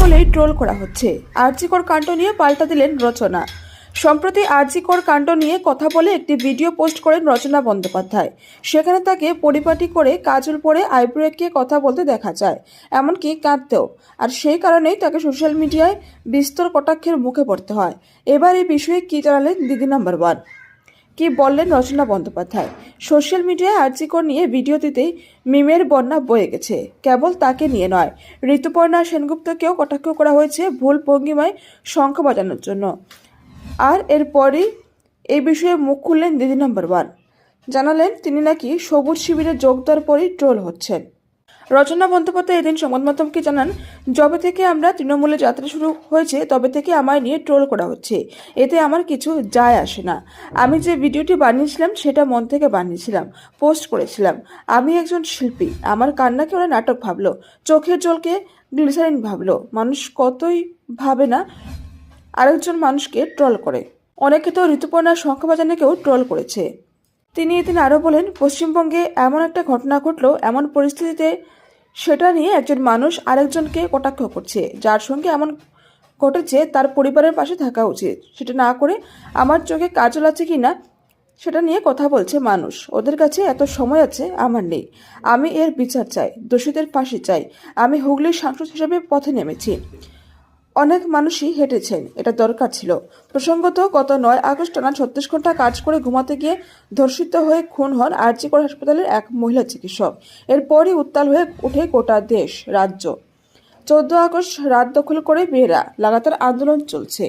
বলেই ট্রোল করা হচ্ছে। আরজিকর কাণ্ড নিয়ে পাল্টা দিলেন রচনা। সম্প্রতি আরজিকর কাণ্ড নিয়ে কথা বলে একটি ভিডিও পোস্ট করেন রচনা বন্দ্যোপাধ্যায়। সেখানে তাকে পরিপাটি করে কাজল পরে আইব্রো এঁকিয়ে কথা বলতে দেখা যায়, এমনকি কাঁদতেও। আর সেই কারণেই তাকে সোশ্যাল মিডিয়ায় বিস্তর কটাক্ষের মুখে পড়তে হয়। এবার এই বিষয়ে কী জানালেন দিদি নাম্বার ওয়ান। কি বললেন রচনা বন্দ্যোপাধ্যায়। সোশ্যাল মিডিয়ায় আর্জিকর নিয়ে ভিডিও দিতেই মিমের বন্যা বয়ে গেছে। কেবল তাকে নিয়ে নয়, ঋতুপর্ণা সেনগুপ্তকেও কটাক্ষ করা হয়েছে ভুল ভঙ্গিমায় শঙ্খ বাজানোর জন্য। আর এরপরই এই বিষয়ে মুখ খুললেন দিদি নম্বর ওয়ান। জানালেন তিনি নাকি সবুজ শিবিরে যোগ দেওয়ার পরই ট্রোল হচ্ছেন। রচনা বন্দ্যোপাধ্যায় এদিন সংবাদ মাধ্যমকে জানান, যবে থেকে আমরা তৃণমূলে যাত্রা শুরু হয়েছে, তবে থেকে আমায় নিয়ে ট্রোল করা হচ্ছে। এতে আমার কিছু যায় আসে না। আমি যে ভিডিওটি বানিয়েছিলাম, সেটা মন থেকে বানিয়েছিলাম, পোস্ট করেছিলাম। আমি একজন শিল্পী, আমার কান্নাকে ওরা নাটক ভাবলো, চোখের জলকে গ্লিসারিন ভাবলো। মানুষ কতই ভাবে না, আরেকজন মানুষকে ট্রল করে। অনেকে তো ঋতুপর্ণার শঙ্খবাজানেকেও ট্রল করেছে। তিনি এদিন আরও বলেন, পশ্চিমবঙ্গে এমন একটা ঘটনা ঘটলো, এমন পরিস্থিতিতে সেটা নিয়ে একজন মানুষ আরেকজনকে কটাক্ষ করছে, যার সঙ্গে এমন ঘটেছে তার পরিবারের পাশে থাকা উচিত। সেটা না করে আমার চোখে কাজল আছে কি না, সেটা নিয়ে কথা বলছে মানুষ। ওদের কাছে এত সময় আছে, আমার নেই। আমি এর বিচার চাই, দোষীদের পাশে চাই। আমি হুগলির সাংসদ হিসেবে পথে নেমেছি। অনেক মানুষই হেঁটেছেন, এটা দরকার ছিল। প্রসঙ্গত, গত নয় আগস্ট টানা ছত্রিশ ঘণ্টা কাজ করে ঘুমাতে গিয়ে ধর্ষিত হয়ে খুন হন আরজিকর হাসপাতালের এক মহিলা চিকিৎসক। এরপরই উত্তাল হয়ে ওঠে গোটা দেশ, রাজ্য। চোদ্দ আগস্ট রাত দখল করে মেয়েরা লাগাতার আন্দোলন চলছে।